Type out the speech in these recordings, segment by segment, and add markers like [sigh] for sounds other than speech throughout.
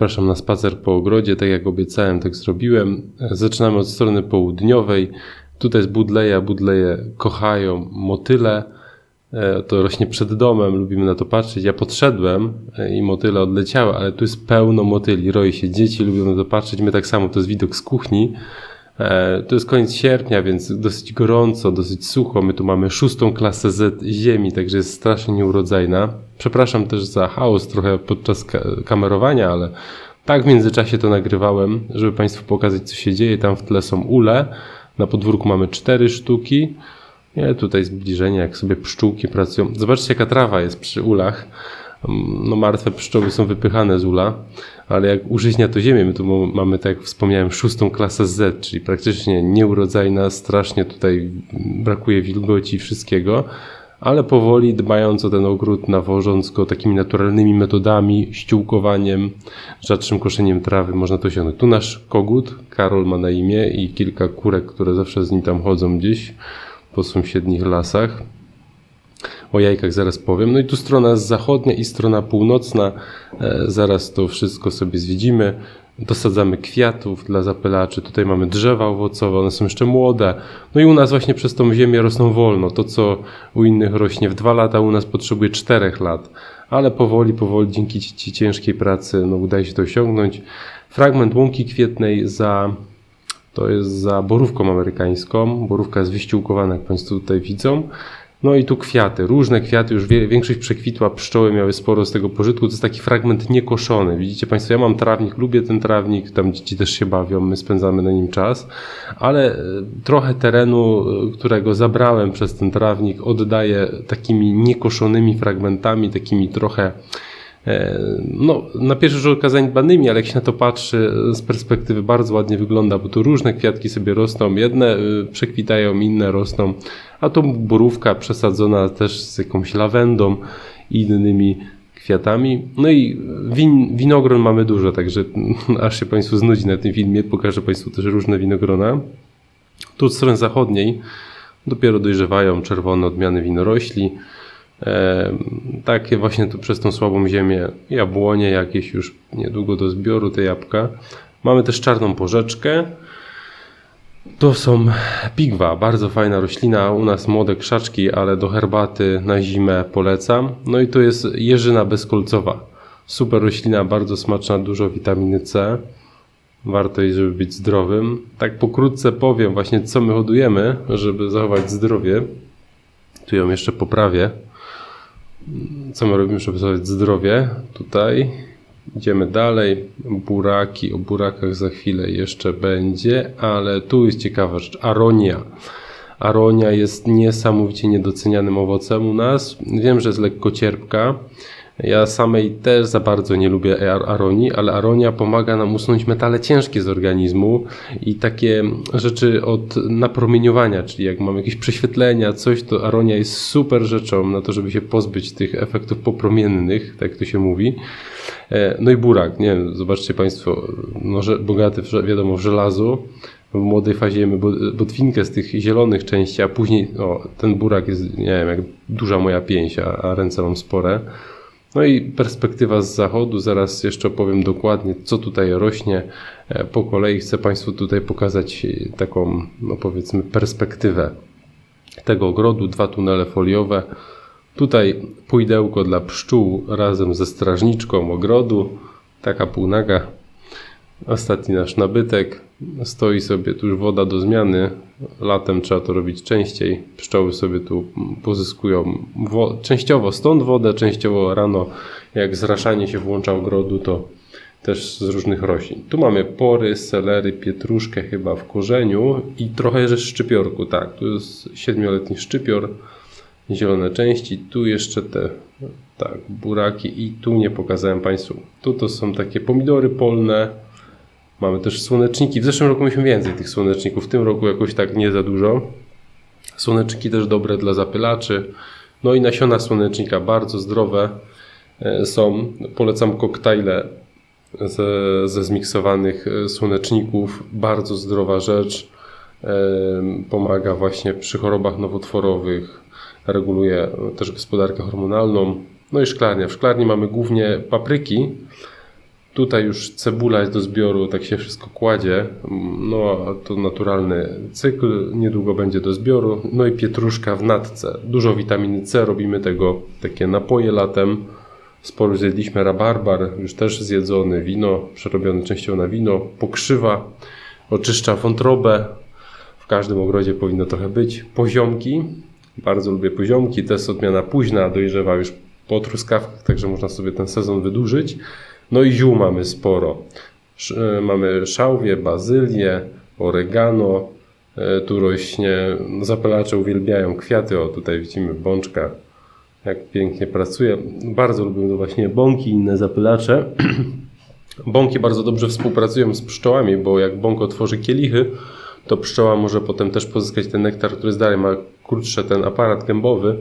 Zapraszam na spacer po ogrodzie, tak jak obiecałem, tak zrobiłem. Zaczynamy od strony południowej. Tutaj jest budleja, budleje kochają motyle. E, To rośnie przed domem, lubimy na to patrzeć. Ja podszedłem e, i motyle odleciały, ale tu jest pełno motyli, roi się dzieci, lubią na to patrzeć. My tak samo, to jest widok z kuchni. E, To jest koniec sierpnia, więc dosyć gorąco, dosyć sucho. My tu mamy szóstą klasę Z ziemi, także jest strasznie nieurodzajna. Przepraszam też za chaos trochę podczas ka- kamerowania, ale tak w międzyczasie to nagrywałem, żeby Państwu pokazać, co się dzieje. Tam w tle są ule. Na podwórku mamy cztery sztuki. Nie, tutaj zbliżenie, jak sobie pszczółki pracują. Zobaczcie, jaka trawa jest przy ulach. No, martwe pszczoły są wypychane z ula, ale jak użyźnia to ziemię, my tu mamy, tak jak wspomniałem, szóstą klasę Z, czyli praktycznie nieurodzajna, strasznie tutaj brakuje wilgoci i wszystkiego, ale powoli dbając o ten ogród, nawożąc go takimi naturalnymi metodami, ściółkowaniem, rzadszym koszeniem trawy, można to osiągnąć. Tu nasz kogut, Karol ma na imię i kilka kurek, które zawsze z nim tam chodzą gdzieś po sąsiednich lasach. O jajkach zaraz powiem. No i tu strona zachodnia i strona północna. E, zaraz to wszystko sobie zwiedzimy. Dosadzamy kwiatów dla zapylaczy. Tutaj mamy drzewa owocowe, one są jeszcze młode. No i u nas właśnie przez tą ziemię rosną wolno. To, co u innych rośnie w dwa lata, u nas potrzebuje czterech lat. Ale powoli, powoli, dzięki ci, ci ciężkiej pracy, no udaje się to osiągnąć. Fragment łąki kwietnej za to jest za borówką amerykańską. Borówka jest wyściółkowana, jak Państwo tutaj widzą. No i tu kwiaty, różne kwiaty, już większość przekwitła, pszczoły miały sporo z tego pożytku. To jest taki fragment niekoszony. Widzicie Państwo, ja mam trawnik, lubię ten trawnik, tam dzieci też się bawią, my spędzamy na nim czas, ale e, trochę terenu, e, którego zabrałem przez ten trawnik, oddaję takimi niekoszonymi fragmentami, takimi trochę No, na pierwszy rzut oka zaniedbanymi, ale jak się na to patrzy e, z perspektywy bardzo ładnie wygląda, bo tu różne kwiatki sobie rosną, jedne y, przekwitają, inne rosną, a tu borówka przesadzona też z jakąś lawendą i innymi kwiatami. No i win, winogron mamy dużo, także [laughs] aż się Państwu znudzi na tym filmie, pokażę Państwu też różne winogrona. Tu od strony zachodniej dopiero dojrzewają czerwone odmiany winorośli. Takie właśnie tu przez tą słabą ziemię jabłonie jakieś już niedługo do zbioru te jabłka. Mamy też czarną porzeczkę. To są pigwa, bardzo fajna roślina. U nas młode krzaczki, ale do herbaty na zimę polecam. No i to jest jeżyna bezkolcowa. Super roślina, bardzo smaczna, dużo witaminy C. Warto jej, żeby być zdrowym. Tak pokrótce powiem właśnie, co my hodujemy, żeby zachować zdrowie. Tu ją jeszcze poprawię co my robimy, żeby zachować zdrowie tutaj. Idziemy dalej. Buraki, o burakach za chwilę jeszcze będzie, ale tu jest ciekawa rzecz. Aronia. Aronia jest niesamowicie niedocenianym owocem u nas. Wiem, że jest lekko cierpka. Ja samej też za bardzo nie lubię ar- aronii, ale aronia pomaga nam usunąć metale ciężkie z organizmu i takie rzeczy od napromieniowania, czyli jak mamy jakieś prześwietlenia, coś, to aronia jest super rzeczą na to, żeby się pozbyć tych efektów popromiennych, tak to się mówi. E, No i burak, nie wiem, zobaczcie Państwo, no, bogaty wiadomo w żelazo. W młodej fazie jemy bo- botwinkę z tych zielonych części, a później o, ten burak jest, nie wiem, jak duża moja pięść, a, a ręce mam spore. No i perspektywa z zachodu, zaraz jeszcze opowiem dokładnie, co tutaj rośnie. E, Po kolei chcę Państwu tutaj pokazać e, taką, no powiedzmy, perspektywę tego ogrodu, dwa tunele foliowe. Tutaj pójdełko dla pszczół razem ze strażniczką ogrodu, taka półnaga. Ostatni nasz nabytek. Stoi sobie tu już woda do zmiany. Latem trzeba to robić częściej. Pszczoły sobie tu pozyskują wo- częściowo stąd wodę, częściowo rano, jak zraszanie się włącza ogrodu, to też z różnych roślin. Tu mamy pory, selery, pietruszkę chyba w korzeniu i trochę jeszcze szczypiorku. Tak, tu jest siedmioletni szczypior, zielone części. Tu jeszcze te tak, buraki i tu nie pokazałem Państwu. Tu to są takie pomidory polne. Mamy też słoneczniki. W zeszłym roku mieliśmy więcej tych słoneczników, w tym roku jakoś tak nie za dużo. Słoneczniki też dobre dla zapylaczy. No i nasiona słonecznika bardzo zdrowe e, są. Polecam koktajle ze, ze zmiksowanych e, słoneczników. Bardzo zdrowa rzecz. E, Pomaga właśnie przy chorobach nowotworowych. Reguluje też gospodarkę hormonalną. No i szklarnia. W szklarni mamy głównie papryki, Tutaj już cebula jest do zbioru, tak się wszystko kładzie. No, to naturalny cykl, niedługo będzie do zbioru. No i pietruszka w natce. Dużo witaminy C, robimy tego takie napoje latem. Sporo zjedliśmy rabarbar, już też zjedzony, wino, przerobione częścią na wino, pokrzywa, oczyszcza wątrobę. W każdym ogrodzie powinno trochę być. Poziomki, bardzo lubię poziomki, to jest odmiana późna, dojrzewa już po truskawkach, także można sobie ten sezon wydłużyć. No i ziół mamy sporo. Sz- Mamy szałwię, bazylię, oregano. E, Tu rośnie, no zapalacze uwielbiają kwiaty. O, tutaj widzimy bączka, jak pięknie pracuje. Bardzo lubię to właśnie bąki i inne zapylacze. [clears throat] Bąki bardzo dobrze współpracują z pszczołami, bo jak bąk otworzy kielichy, to pszczoła może potem też pozyskać ten nektar, który dalej ma krótszy ten aparat gębowy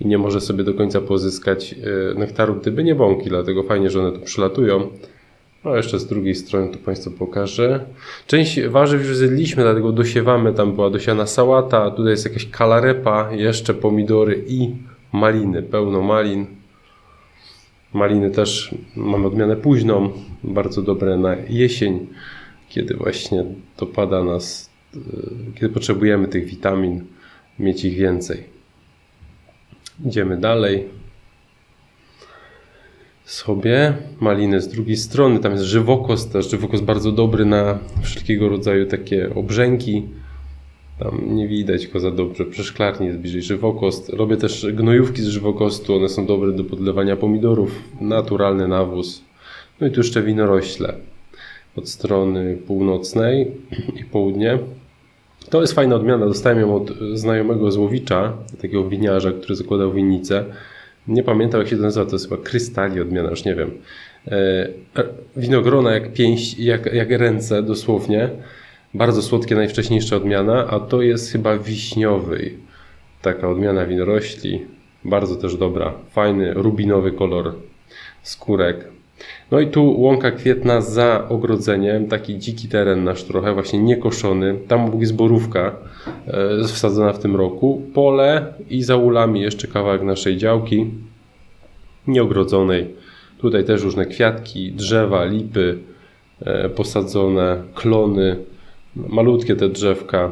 i nie może sobie do końca pozyskać e, nektaru, gdyby nie bąki, dlatego fajnie, że one tu przylatują. No jeszcze z drugiej strony tu Państwu pokażę. Część warzyw już zjedliśmy, dlatego dosiewamy. Tam była dosiana sałata, tutaj jest jakaś kalarepa, jeszcze pomidory i maliny, pełno malin. Maliny też mamy odmianę późną, bardzo dobre na jesień, kiedy właśnie dopada nas, e, kiedy potrzebujemy tych witamin, mieć ich więcej. Idziemy dalej. Sobie maliny z drugiej strony, tam jest żywokos też, żywokos bardzo dobry na wszelkiego rodzaju takie obrzęki. Tam nie widać go za dobrze, przy szklarni jest bliżej żywokost. Robię też gnojówki z żywokostu, one są dobre do podlewania pomidorów, naturalny nawóz. No i tu jeszcze winorośle od strony północnej i południe. To jest fajna odmiana. Dostałem ją od znajomego złowicza, takiego winiarza, który zakładał winnicę. Nie pamiętam jak się to nazywa, to jest chyba krystali odmiana, już nie wiem. E, winogrona jak pięść, jak, jak ręce dosłownie. Bardzo słodkie, najwcześniejsza odmiana, a to jest chyba wiśniowy. Taka odmiana winorośli. Bardzo też dobra. Fajny, rubinowy kolor skórek. No i tu łąka kwietna za ogrodzeniem, taki dziki teren nasz trochę, właśnie niekoszony. Tam obok jest borówka e, wsadzona w tym roku. Pole i za ulami jeszcze kawałek naszej działki nieogrodzonej. Tutaj też różne kwiatki, drzewa, lipy e, posadzone, klony, malutkie te drzewka.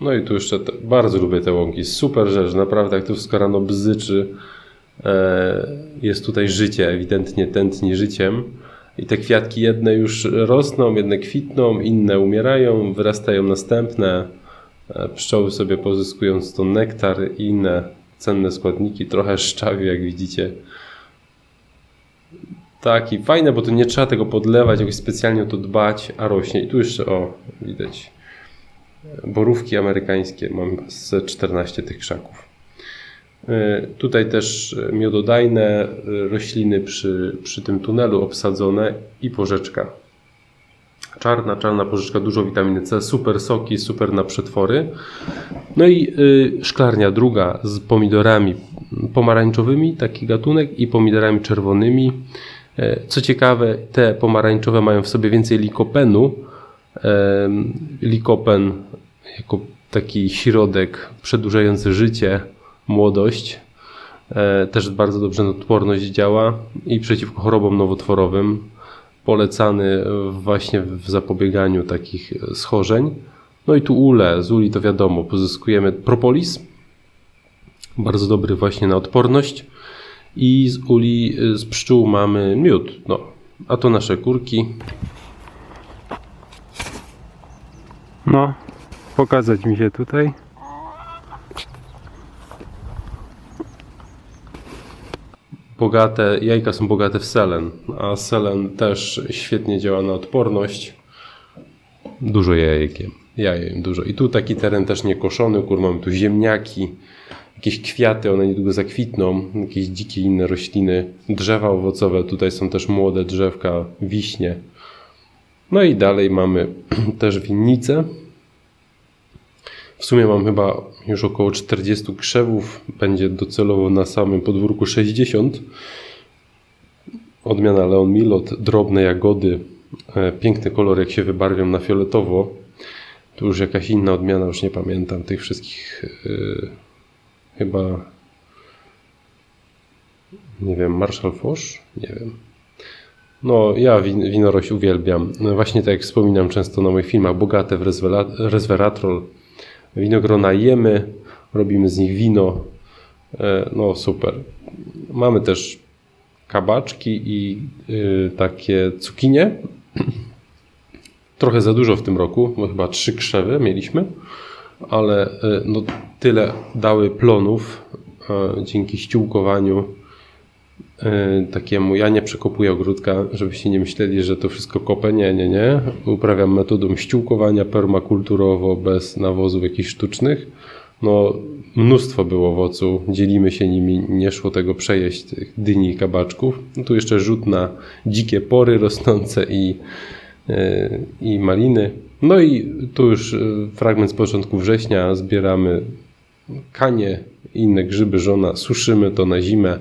No i tu jeszcze te, bardzo lubię te łąki. Super rzecz, naprawdę jak to wszystko rano bzyczy. E, jest tutaj życie, ewidentnie tętni życiem. I te kwiatki jedne już rosną, jedne kwitną, inne umierają, wyrastają następne. E, Pszczoły sobie pozyskują stąd nektar i inne cenne składniki. Trochę szczawi, jak widzicie. Tak, i fajne, bo to nie trzeba tego podlewać, jakoś specjalnie o to dbać, a rośnie. I tu jeszcze, o, widać, borówki amerykańskie. Mam z 14 tych krzaków. E, Tutaj też miododajne e, rośliny przy, przy tym tunelu obsadzone i porzeczka. Czarna, czarna porzeczka, dużo witaminy C, super soki, super na przetwory. No i szklarnia druga z pomidorami pomarańczowymi, taki gatunek, i pomidorami czerwonymi. E, Co ciekawe, te pomarańczowe mają w sobie więcej likopenu. Likopen jako taki środek przedłużający życie, młodość. E, Też bardzo dobrze na odporność działa i przeciwko chorobom nowotworowym. Polecany właśnie w zapobieganiu takich schorzeń. No i tu ule, z uli to wiadomo, pozyskujemy propolis, bardzo dobry właśnie na odporność. I z uli, y, z pszczół mamy miód. No, a to nasze kurki. No, pokazać mi się tutaj. Bogate, jajka są bogate w selen, a selen też świetnie działa na odporność. Dużo jajek jem. Ja jem dużo. I tu taki teren też niekoszony, kur, mamy tu ziemniaki, jakieś kwiaty, one niedługo zakwitną, jakieś dzikie inne rośliny, drzewa owocowe, tutaj są też młode drzewka, wiśnie. No i dalej mamy [clears throat] też winnicę. W sumie mam chyba już około 40 krzewów, będzie docelowo na samym podwórku 60. Odmiana Leon Milot, drobne jagody, e, piękny kolor jak się wybarwią na fioletowo. Tu już jakaś inna odmiana, już nie pamiętam tych wszystkich. e, chyba. Nie wiem, Marshall Foch? Nie wiem. No, ja win, winorość uwielbiam. No, Właśnie tak jak wspominam często na moich filmach, bogate w resveratrol. Winogrona jemy, robimy z nich wino. E, No, super. Mamy też kabaczki i y, takie cukinie. Trochę za dużo w tym roku, bo chyba trzy krzewy mieliśmy, ale y, no, tyle dały plonów e, dzięki ściółkowaniu takiemu. Ja nie przekopuję ogródka, żebyście nie myśleli, że to wszystko kopę. Nie, nie, nie. Uprawiam metodą ściółkowania permakulturowo, bez nawozów jakichś sztucznych. No, mnóstwo było owocu, dzielimy się nimi, nie szło tego przejeść, tych dyni i kabaczków. No, tu jeszcze rzut na dzikie pory rosnące i, yy, i maliny. No i tu już yy, fragment z początku września zbieramy kanie inne grzyby żona, suszymy to na zimę.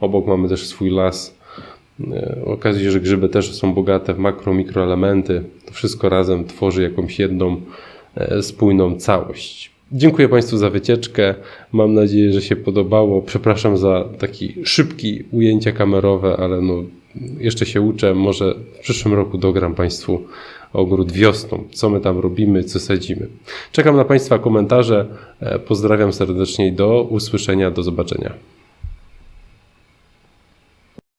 Obok mamy też swój las. E, Okazuje, że grzyby też są bogate w makro, mikroelementy. To wszystko razem tworzy jakąś jedną e, spójną całość. Dziękuję Państwu za wycieczkę. Mam nadzieję, że się podobało. Przepraszam za taki szybki ujęcia kamerowe, ale no, jeszcze się uczę. Może w przyszłym roku dogram Państwu ogród wiosną. Co my tam robimy, co sadzimy. Czekam na Państwa komentarze. E, Pozdrawiam serdecznie i do usłyszenia, do zobaczenia.